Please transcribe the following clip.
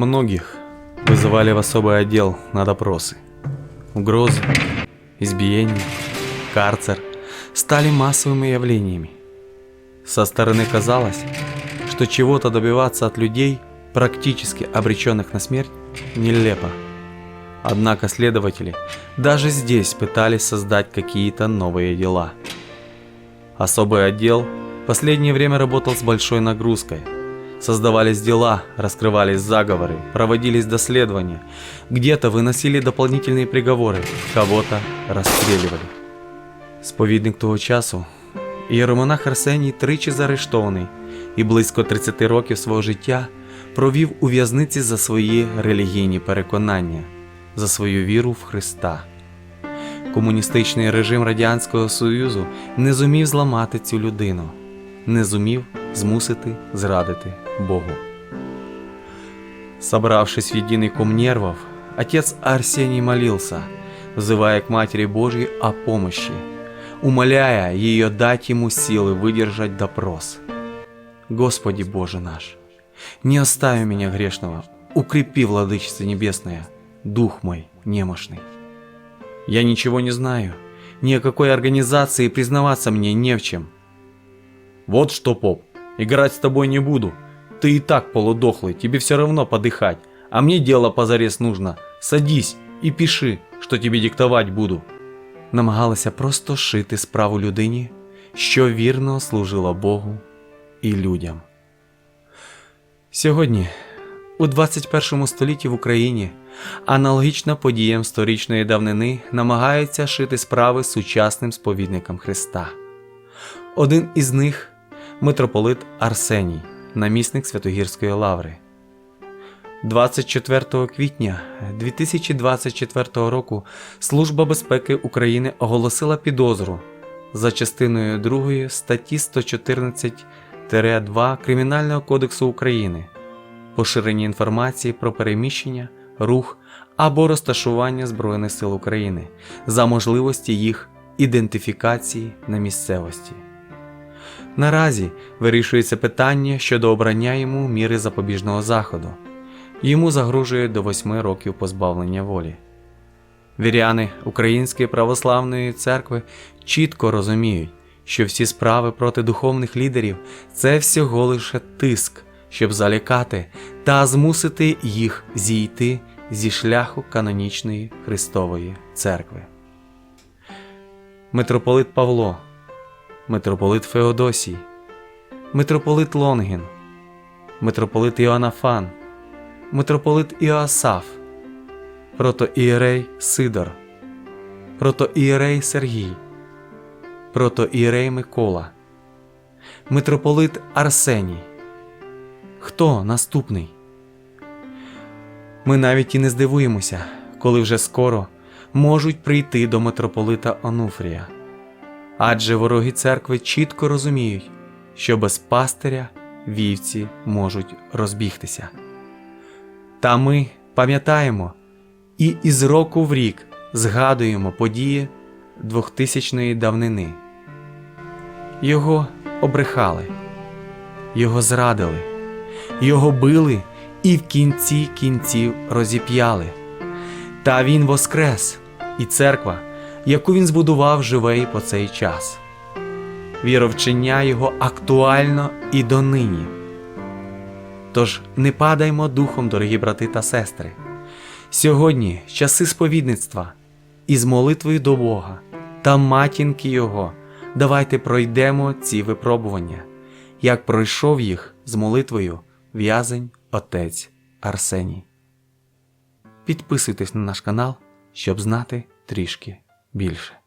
Многих вызывали в особый отдел на допросы. Угрозы, избиения, карцер стали массовыми явлениями. Со стороны казалось, что чего-то добиваться от людей, практически обреченных на смерть, нелепо. Однако следователи даже здесь пытались создать какие-то новые дела. Особый отдел в последнее время работал с большой нагрузкой. Создавались дела, раскрывались заговоры, проводились доследования, где-то выносили дополнительные приговоры, кого-то розстрілювали. Сповідник того часу, ієромонах Арсеній тричі заарештований і близько 30 років свого життя провів у в'язниці за свої релігійні переконання, за свою віру в Христа. Комуністичний режим Радянського Союзу не зумів зламати цю людину, не зумів змусити зрадити Богу. Собравшись в единый ком нервов, отец Арсений молился, взывая к Матери Божьей о помощи, умоляя ее дать ему силы выдержать допрос. Господи Боже наш, не остави меня грешного, укрепи, Владычица Небесная, дух мой немощный. Я ничего не знаю, ни о какой организации признаваться мне не в чем. Вот что, поп, играть с тобой не буду. Ты и так полудохлый, тебе все равно подыхать. А мне дело позарез нужно. Садись и пиши, что тебе диктовать буду. Намагалася просто шити справу людині, що вірно служила Богу і людям. Сьогодні, у 21 столітті в Україні, аналогічно подіям сторічної давнини намагаються шити справи сучасним сповідникам Христа. Один із них митрополит Арсеній, намісник Святогірської лаври. 24 квітня 2024 року Служба безпеки України оголосила підозру за частиною 2 статті 114-2 Кримінального кодексу України поширення інформації про переміщення, рух або розташування Збройних сил України за можливості їх ідентифікації на місцевості. Наразі вирішується питання щодо обрання йому міри запобіжного заходу. Йому загрожує до 8 років позбавлення волі. Віряни Української православної церкви чітко розуміють, що всі справи проти духовних лідерів це всього лише тиск, щоб залякати та змусити їх зійти зі шляху канонічної Христової церкви. Митрополит Павло, митрополит Феодосій, митрополит Лонгін, митрополит Іоаннафан, митрополит Іоасаф, протоієрей Сидор, протоієрей Сергій, протоієрей Микола, митрополит Арсеній. Хто наступний? Ми навіть і не здивуємося, коли вже скоро можуть прийти до митрополита Онуфрія. Адже вороги церкви чітко розуміють, що без пастиря вівці можуть розбігтися. Та ми пам'ятаємо і із року в рік згадуємо події 2000-ї давнини. Його обрехали, його зрадили, його били і в кінці кінців розіп'яли. Та він воскрес, і церква, яку він збудував, живе і по цей час. Віровчення його актуально і донині. Тож не падаймо духом, дорогі брати та сестри. Сьогодні часи сповідництва і з молитвою до Бога та матінки Його. Давайте пройдемо ці випробування, як пройшов їх з молитвою в'язень отець Арсеній. Підписуйтесь на наш канал, щоб знати трішки більше.